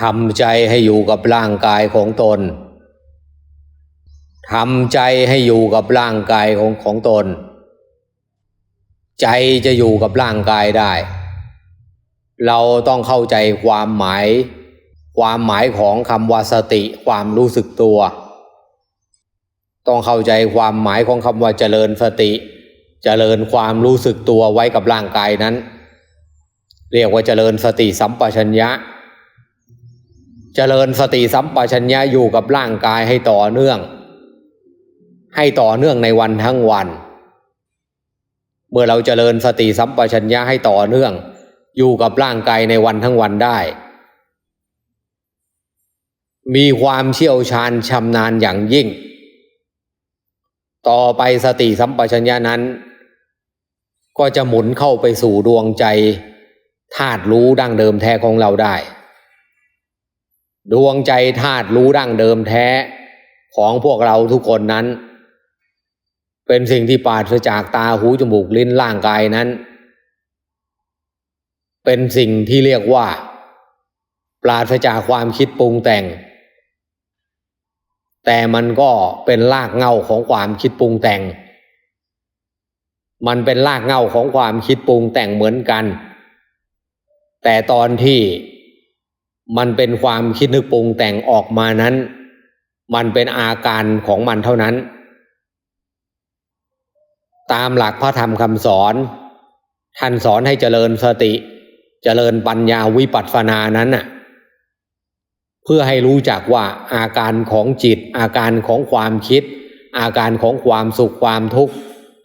ทำใจให้อยู่กับร่างกายของตนทำใจให้อยู่กับร่างกายของของตน ใจจะอยู่กับร่างกายได้ เราต้องเข้าใจความหมาย ความหมายของคำว่าสติความรู้สึกตัว ต้องเข้าใจความหมายของคำว่าเจริญสติ เจริญความรู้สึกตัวไว้กับร่างกายนั้น เรียกว่าเจริญสติสัมปชัญญะ เจริญสติสัมปชัญญะอยู่กับร่างกายให้ต่อเนื่อง ให้ต่อเนื่องในวันทั้งวัน เมื่อเราเจริญสติสัมปชัญญะให้ต่อเนื่อง อยู่กับร่างกายในวันทั้งวันได้ มีความเชี่ยวชาญชำนาญอย่างยิ่ง ต่อไปสติสัมปชัญญะนั้น ก็จะหมุนเข้าไปสู่ดวงใจธาตุรู้ดั้งเดิมแท้ของเราได้ ดวงใจธาตุรู้ดั้งเดิมแท้ของพวกเราทุกคนนั้น เป็นสิ่งที่ปราศจากตาหูจมูกลิ้นร่างกายนั้น เป็นสิ่งที่เรียกว่า ปราศจากความคิดปรุงแต่ง แต่มันก็เป็นรากเหง้าของความคิดปรุงแต่ง มันเป็นรากเหง้าของความคิดปรุงแต่งเหมือนกัน แต่ตอนที่ มันเป็นความคิดนึกปรุงแต่งออกมานั้น มันเป็นอาการของมันเท่านั้น ตามหลักพระธรรมคำสอน ท่านสอนให้เจริญสติ เจริญปัญญาวิปัสสนานั้นน่ะเพื่อให้รู้จักว่าอาการของจิต อาการของความคิด อาการของความสุขความทุกข์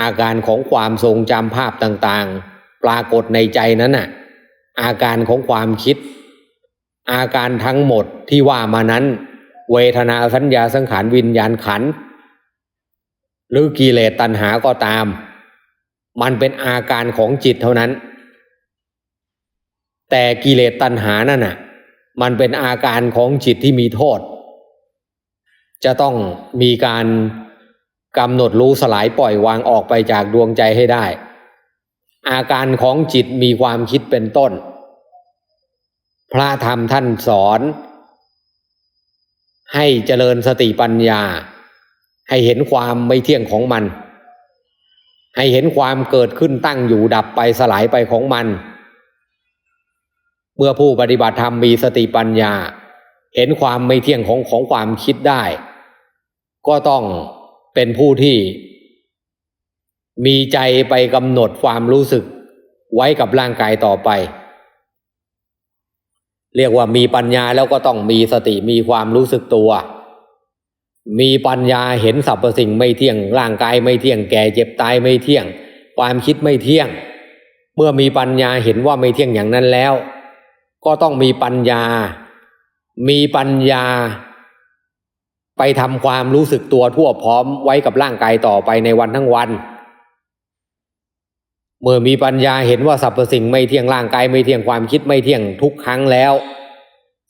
อาการของความทรงจำภาพต่างๆ ปรากฏในใจนั้นน่ะอาการของความคิด อาการทั้งหมดที่ว่ามานั้น เวทนาสัญญาสังขารวิญญาณขันธ์หรือกิเลสตัณหาก็ตาม มันเป็นอาการของจิตเท่านั้น แต่กิเลสตัณหานั่นน่ะ มันเป็นอาการของจิตที่มีโทษ จะต้องมีการกำหนดรู้สลายปล่อยวางออกไปจากดวงใจให้ได้ อาการของจิตมีความคิดเป็นต้น พระธรรมท่านสอน ให้เจริญสติปัญญา ให้เห็นความไม่เที่ยงของมัน ให้เห็นความเกิดขึ้นตั้งอยู่ดับไปสลายไปของมัน เมื่อผู้ปฏิบัติธรรมมีสติปัญญา เห็นความไม่เที่ยงของของความคิดได้ ก็ต้องเป็นผู้ที่ มีใจไปกำหนดความรู้สึกไว้กับร่างกายต่อไป เรียกว่ามีปัญญาแล้วก็ต้องมีสติมีความรู้สึกตัว มีปัญญาเห็นสรรพสิ่งไม่เที่ยงร่างกายไม่เที่ยงแก่เจ็บตายไม่เที่ยง ความคิดไม่เที่ยง เมื่อมีปัญญาเห็นว่าไม่เที่ยงอย่างนั้นแล้ว ก็ต้องมีปัญญา มีปัญญา ไปทำความรู้สึกตัวทั่วพร้อมไว้กับร่างกายต่อไปในวันทั้งวัน เมื่อมีปัญญาเห็นว่าสรรพสิ่งไม่เที่ยงร่างกายไม่เที่ยงความคิดไม่เที่ยงทุกครั้งแล้ว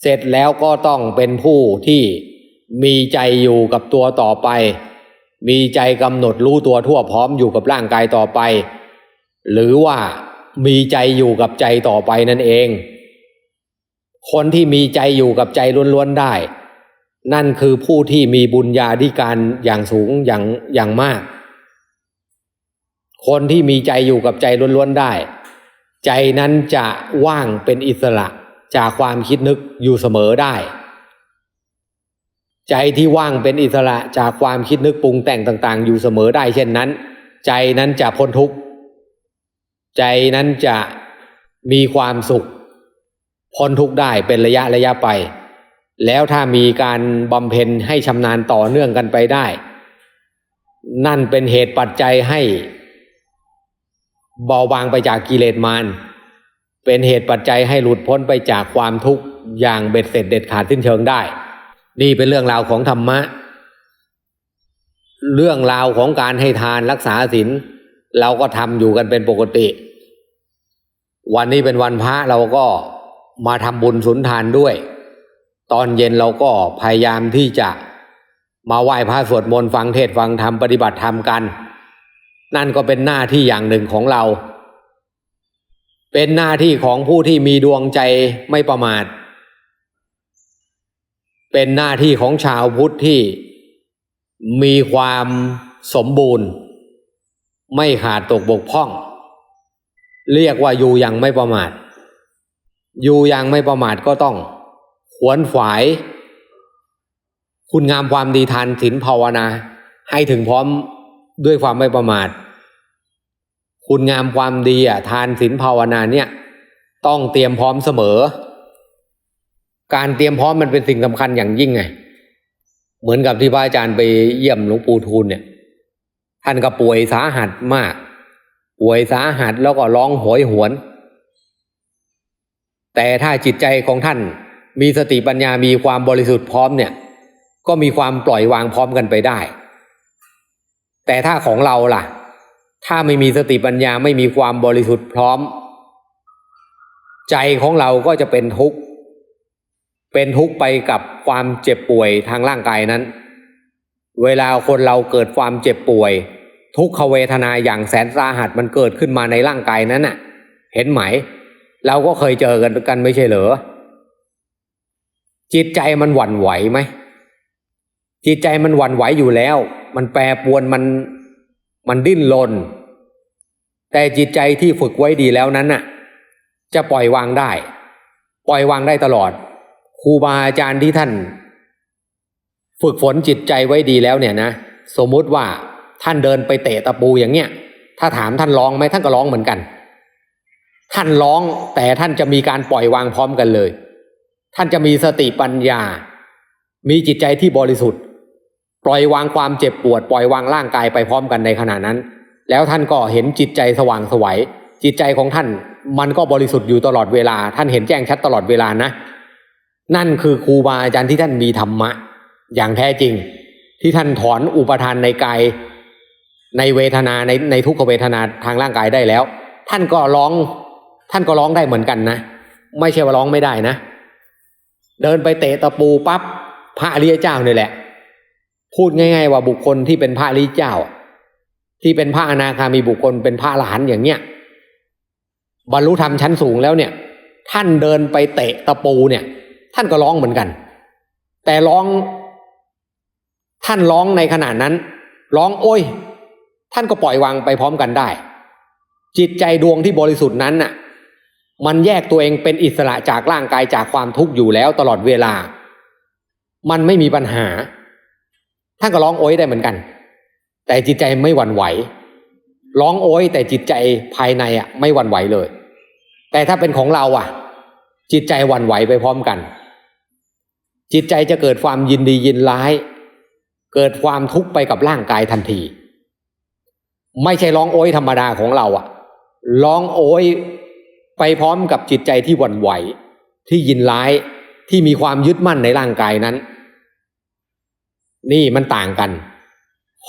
เสร็จแล้วก็ต้องเป็นผู้ที่มีใจอยู่กับตัวต่อไป มีใจกำหนดรู้ตัวทั่วพร้อมอยู่กับร่างกายต่อไป หรือว่ามีใจอยู่กับใจต่อไปนั่นเอง คนที่มีใจอยู่กับใจล้วนๆได้ นั่นคือผู้ที่มีบุญญาธิการอย่างสูงอย่างอย่างมาก คนที่มีใจอยู่กับใจล้วนๆได้ ใจนั้นจะว่างเป็นอิสระจากความคิดนึกอยู่เสมอได้ ใจที่ว่างเป็นอิสระจากความคิดนึกปรุงแต่งต่างๆ อยู่เสมอได้ เช่นนั้น ใจนั้นจะพ้นทุกข์ใจนั้นจะมีความสุข พ้นทุกข์ได้เป็นระยะระยะไป แล้วถ้ามีการบำเพ็ญให้ชำนาญต่อเนื่องกันไปได้ นั่นเป็นเหตุปัจจัยให้ เบาบางไปจากกิเลสมารเป็นเหตุปัจจัยให้หลุดพ้นไปจากความทุกข์อย่างเบ็ดเสร็จเด็ดขาดสิ้นเชิงได้ นี่เป็นเรื่องราวของธรรมะ เรื่องราวของการให้ทานรักษาศีลเราก็ทำอยู่กันเป็นปกติ วันนี้เป็นวันพระเราก็มาทำบุญสุนทานด้วย ตอนเย็นเราก็พยายามที่จะมาไหว้พระสวดมนต์ฟังเทศน์ฟังธรรมปฏิบัติธรรมกัน นั่นก็เป็นหน้าที่อย่างหนึ่งของเรา เป็นหน้าที่ของผู้ที่มีดวงใจไม่ประมาท เป็นหน้าที่ของชาวพุทธที่มีความสมบูรณ์ ไม่ขาดตกบกพร่อง เรียกว่าอยู่อย่างไม่ประมาท อยู่อย่างไม่ประมาทก็ต้องขวนขวาย คุณงามความดีทานศีลภาวนา ให้ถึงพร้อม ด้วยความไม่ประมาท คุณงามความดีอะทานศีลภาวนาเนี่ย ต้องเตรียมพร้อมเสมอ การเตรียมพร้อมมันเป็นสิ่งสำคัญอย่างยิ่งไง เหมือนกับที่พระอาจารย์ไปเยี่ยมหลวงปู่ทูลเนี่ย ท่านก็ป่วยสาหัสมาก ป่วยสาหัสแล้วก็ร้องโหยหวน แต่ถ้าจิตใจของท่านมีสติปัญญามีความบริสุทธิ์พร้อมเนี่ย ก็มีความปล่อยวางพร้อมกันไปได้ แต่ถ้าของเราล่ะ ถ้าไม่มีสติปัญญาไม่มีความบริสุทธิ์พร้อม ใจของเราก็จะเป็นทุกข์ เป็นทุกข์ไปกับความเจ็บป่วยทางร่างกายนั้น เวลาคนเราเกิดความเจ็บป่วย ทุกขเวทนาอย่างแสนสาหัสมันเกิดขึ้นมาในร่างกายนั้นน่ะ เห็นไหม เราก็เคยเจอกันกันไม่ใช่เหรอจิตใจมันหวั่นไหวไหมจิตใจมันหวั่นไหวอยู่แล้ว มันแปรปวนมันมันดิ้นรนแต่จิตใจที่ฝึกไว้ดีแล้วนั้นน่ะ จะปล่อยวางได้ ปล่อยวางได้ตลอดครูบาอาจารย์ที่ท่าน ฝึกฝนจิตใจไว้ดีแล้วเนี่ยนะสมมุติว่าท่านเดินไปเตะตะปูอย่างเนี้ยถ้าถามท่านร้องไหมท่านก็ร้องเหมือนกัน ท่านร้องแต่ท่านจะมีการปล่อยวางพร้อมกันเลย ท่านจะมีสติปัญญา มีจิตใจที่บริสุทธิ์ ปล่อยวางความเจ็บปวด ปล่อยวางร่างกายไปพร้อมกันในขณะนั้น แล้วท่านก็เห็นจิตใจสว่างไสวัยจิตใจของท่านมันก็บริสุทธิ์อยู่ตลอดเวลา ท่านเห็นแจ้งชัดตลอดเวลานะ นั่นคือครูบาอาจารย์ที่ท่านมีธรรมะ อย่างแท้จริง ที่ท่านถอนอุปทานในกายในเวทนาในในทุกขเวทนาทางร่างกายได้แล้ว ท่านก็ร้อง ท่านก็ร้องได้เหมือนกันนะ ไม่ใช่ว่าร้องไม่ได้นะ เดินไปเตะตะปูปั๊บพระอริยเจ้านี่แหละ พูดง่าย ๆ ว่าบุคคลที่เป็นพระริเจ้า ที่เป็นพระอนาคามีบุคคลเป็นพระอรหันอย่างเนี้ยบรรลุธรรมชั้นสูงแล้วเนี่ย ท่านเดินไปเตะตะปูเนี่ย ท่านก็ร้องเหมือนกัน แต่ร้อง ท่านร้องในขณะนั้น ร้องโอ้ย ท่านก็ปล่อยวางไปพร้อมกันได้ จิตใจดวงที่บริสุทธิ์นั้นน่ะ มันแยกตัวเองเป็นอิสระจากร่างกายจากความทุกข์อยู่แล้วตลอดเวลา มันไม่มีปัญหา ท่านก็ร้องโอยได้เหมือนกัน แต่จิตใจไม่หวั่นไหว ร้องโอยแต่จิตใจภายในอะไม่หวั่นไหวเลย แต่ถ้าเป็นของเราอะ จิตใจหวั่นไหวไปพร้อมกัน จิตใจจะเกิดความยินดียินร้าย เกิดความทุกข์ไปกับร่างกายทันที ไม่ใช่ร้องโอยธรรมดาของเราอะ ร้องโอยไปพร้อมกับจิตใจที่หวั่นไหว ที่ยินร้ายที่มีความยึดมั่นในร่างกายนั้น นี่มันต่างกัน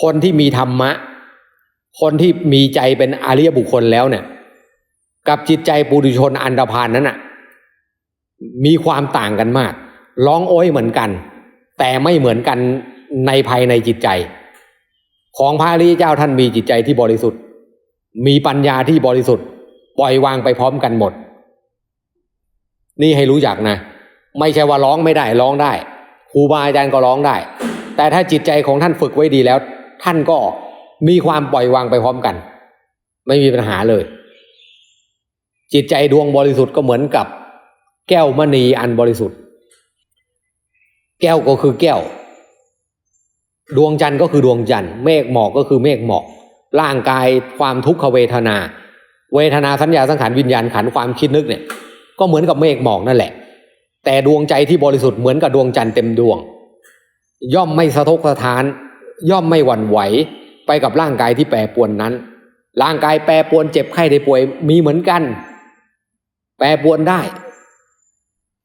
คนที่มีธรรมะ คนที่มีใจเป็นอริยบุคคลแล้วเนี่ย กับจิตใจปุถุชนอันดพานนั้นน่ะ มีความต่างกันมาก ร้องโอ้ยเหมือนกัน แต่ไม่เหมือนกันในภายในจิตใจ ของพระริยเจ้าท่านมีจิตใจที่บริสุทธิ์ มีปัญญาที่บริสุทธิ์ ปล่อยวางไปพร้อมกันหมด นี่ให้รู้จักนะ ไม่ใช่ว่าร้องไม่ได้ร้องได้ครูบาอาจารย์ก็ร้องได้ แต่ถ้าจิตใจของท่านฝึกไว้ดีแล้ว ท่านก็มีความปล่อยวางไปพร้อมกัน ไม่มีปัญหาเลย จิตใจดวงบริสุทธิ์ก็เหมือนกับแก้วมณีอันบริสุทธิ์ แก้วก็คือแก้ว ดวงจันทร์ก็คือดวงจันทร์เมฆหมอกก็คือเมฆหมอก ร่างกายความทุกขเวทนา เวทนาสัญญาสังขารวิญญาณขันความคิดนึกเนี่ย ก็เหมือนกับเมฆหมอกนั่นแหละ แต่ดวงใจที่บริสุทธิ์เหมือนกับดวงจันทร์เต็มดวง ย่อมไม่สะทกสะท้าน ย่อมไม่หวั่นไหวไปกับร่างกายที่แปรปวนนั้น ร่างกายแปรปวนเจ็บไข้ได้ป่วยมีเหมือนกัน แปรปวนได้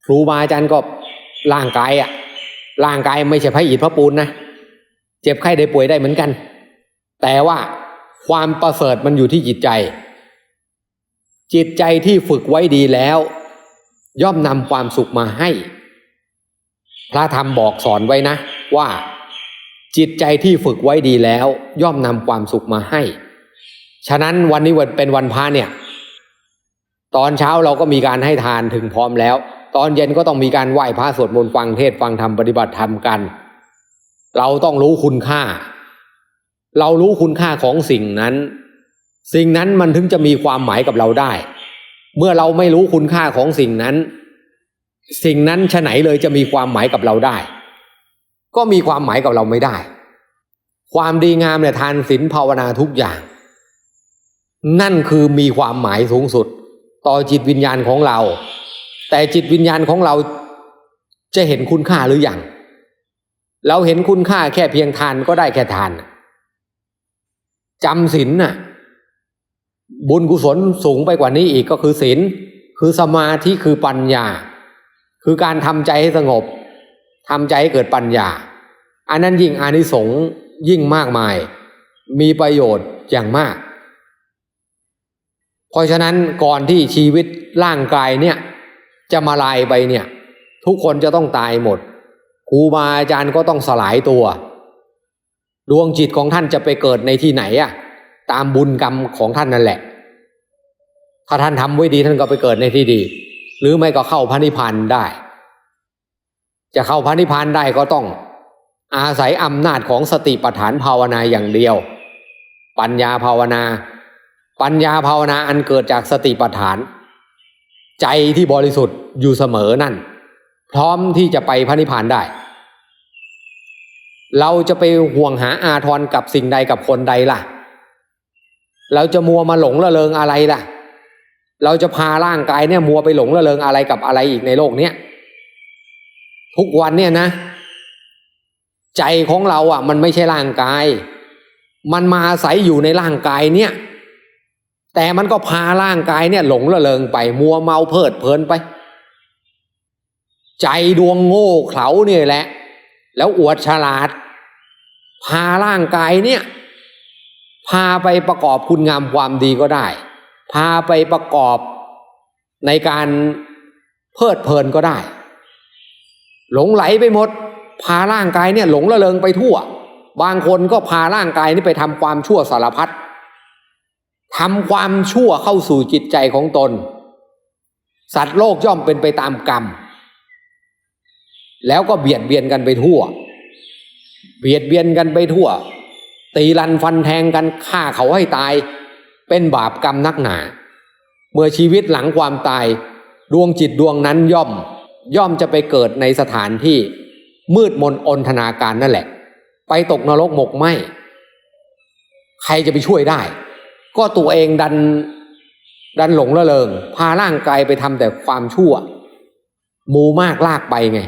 ครูบาอาจารย์ก็ร่างกายอะร่างกายไม่ใช่พระอิฐพระปูนนะเจ็บไข้ได้ป่วยได้เหมือนกัน แต่ว่าความประเสริฐมันอยู่ที่จิตใจ จิตใจที่ฝึกไว้ดีแล้ว ย่อมนำความสุขมาให้ พระธรรมบอกสอนไว้นะ ว่าจิตใจที่ฝึกไว้ดีแล้วย่อมนำความสุขมาให้ ฉะนั้นวันนี้วันเป็นวันพระเนี่ย ตอนเช้าเราก็มีการให้ทานถึงพร้อมแล้ว ตอนเย็นก็ต้องมีการไหว้พระสวดมนต์ฟังเทศฟังธรรมปฏิบัติธรรมกัน เราต้องรู้คุณค่า เรารู้คุณค่าของสิ่งนั้น สิ่งนั้นมันถึงจะมีความหมายกับเราได้ เมื่อเราไม่รู้คุณค่าของสิ่งนั้น สิ่งนั้นชะไหนเลยจะมีความหมายกับเราได้ ก็มีความหมายกับเราไม่ได้ ความดีงามเนี่ยทานศีลภาวนาทุกอย่าง นั่นคือมีความหมายสูงสุด ต่อจิตวิญญาณของเรา แต่จิตวิญญาณของเราจะเห็นคุณค่าหรืออยังเราเห็นคุณค่าแค่เพียงทานก็ได้แค่ทานจำศีลน่ะ บุญกุศลสูงไปกว่านี้อีกก็คือศีลคือสมาธิคือปัญญา คือการทำใจให้สงบ ทำใจให้เกิดปัญญา อันนั้นยิ่งอานิสงส์ยิ่งมากมาย มีประโยชน์อย่างมาก เพราะฉะนั้นก่อนที่ชีวิตร่างกายเนี่ยจะมาลายไปเนี่ย ทุกคนจะต้องตายหมดครูบาอาจารย์ก็ต้องสลายตัว ดวงจิตของท่านจะไปเกิดในที่ไหนอะตามบุญกรรมของท่านนั่นแหละ ถ้าท่านทำไว้ดีท่านก็ไปเกิดในที่ดี หรือไม่ก็เข้าพระนิพพานได้ จะเข้าพระนิพพานได้ก็ต้อง อาศัยอำนาจของสติปัฏฐานภาวนาอย่างเดียว ปัญญาภาวนา ปัญญาภาวนาอันเกิดจากสติปัฏฐาน ใจที่บริสุทธิ์อยู่เสมอนั่น พร้อมที่จะไปพระนิพพานได้ เราจะไปห่วงหาอาทรกับสิ่งใดกับคนใดล่ะ เราจะมัวมาหลงละเลงอะไรล่ะ เราจะพาร่างกายเนี่ยมัวไปหลงละเลงอะไรกับอะไรอีกในโลกเนี้ย ทุกวันเนี่ยนะ ใจของเราอะ มันไม่ใช่ร่างกาย มันมาอาศัยอยู่ในร่างกายเนี่ย แต่มันก็พาร่างกายเนี่ย หลงละเลงไป มัวเมาเพลิดเพลินไป ใจดวงโง่เขลาเนี่ยแหละ แล้วอวดฉลาด พาร่างกายเนี่ย พาไปประกอบคุณงามความดีก็ได้ พาไปประกอบในการเพลิดเพลินก็ได้ หลงไหลไปหมด พาร่างกายเนี่ยหลงละเลงไปทั่ว บางคนก็พาร่างกายนี่ไปทำความชั่วสารพัดทำความชั่วเข้าสู่จิตใจของตน สัตว์โลกย่อมเป็นไปตามกรรม แล้วก็เบียดเบียนกันไปทั่ว เบียดเบียนกันไปทั่ว ตีรันฟันแทงกันฆ่าเขาให้ตาย เป็นบาปกรรมนักหนา เมื่อชีวิตหลังความตาย ดวงจิตดวงนั้นย่อม ย่อมจะไปเกิดในสถานที่มืดมนอนทนาการนั่นแหละ ไปตกนรกหมกไหมใครจะไปช่วยได้ ก็ตัวเองดันดันหลงละเลง พาร่างกายไปทำแต่ความชั่ว มูมากลากไปไง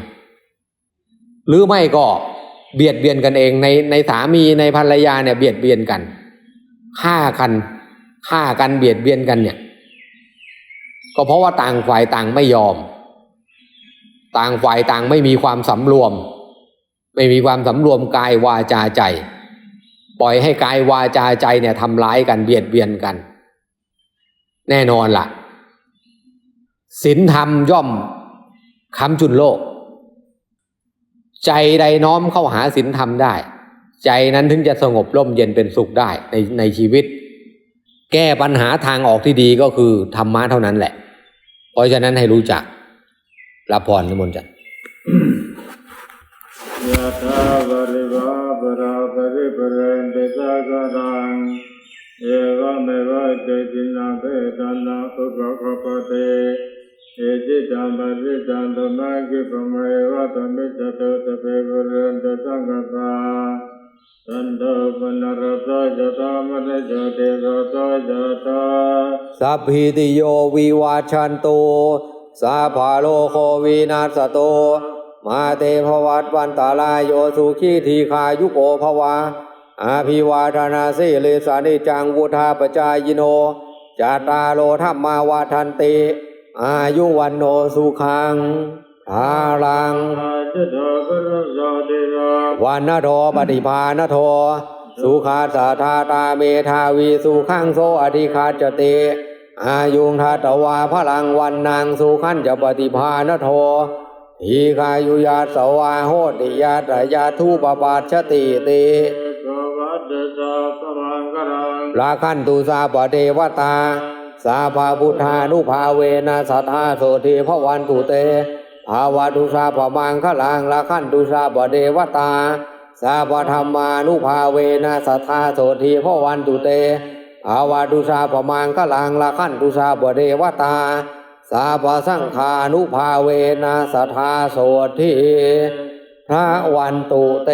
หรือไม่ก็เบียดเบียนกันเองในในสามีในภรรยาเนี่ยเบียดเบียนกันฆ่ากันฆ่ากันเบียดเบียนกันเนี่ย ก็เพราะว่าต่างฝ่ายต่างไม่ยอม ต่างฝ่ายต่างไม่มีความสำรวม ไม่มีความสำรวมกายวาจาใจ ปล่อยให้กายวาจาใจเนี่ยทำร้ายกันเบียดเบียนกัน แน่นอนล่ะศีลธรรมย่อมค้ำจุนโลก ใจใดน้อมเข้าหาศีลธรรมได้ ใจนั้นถึงจะสงบร่มเย็นเป็นสุขได้ในในชีวิต แก้ปัญหาทางออกที่ดีก็คือธรรมะเท่านั้นแหละ เพราะฉะนั้นให้รู้จัก รับพรนิมนต์จ้ะยะถาวาริวาปราปริปเรนติสากรังเอวเมวะเตจินังเปตานังอุปกปปเตเอจิตังปริตังธรรมะกิปะเมวะตมิจตุตะเปปุเรนติสังกปาสันโดปนรสจตามะเจติรสจตาสัพพิติโยวิวาชันโต สาภาโลโควินาศโต มาเตภวัตวันตาลายโยสุขีทีคายุโกภวา อาภิวาทนาสิเลสานิจังวุธาปจายโน จาตาโลธรรมาวาทันติ อายุวันโนสุขังทาลังอาจิตาปรสติราวันนโทปฏิภาณโท สุขาสาธาตาเมธาวีสุขังโสอธิคาจเต อายุงทัตวาพลังวันนางสุขันจะปฏิภาณโททีคายุยาสวาโหติยาตยาทุปปาชติติภวัตตสะปะมังกรังราคันตุสาปเทวตา สาภาพุทธานุภาเวนะสัทธาโสทีพวันตุเตภาวะตุสาปะมังคลังละขันตุสาปเดวตา สาปธรรมานุภาเวนะสัทธาโสทีพวันตุเต อาวะตุสาปะมังกลางละขันดุสาบเดวตา สาปสังคานุภาเวนะสทาโสทีพระวันตุเต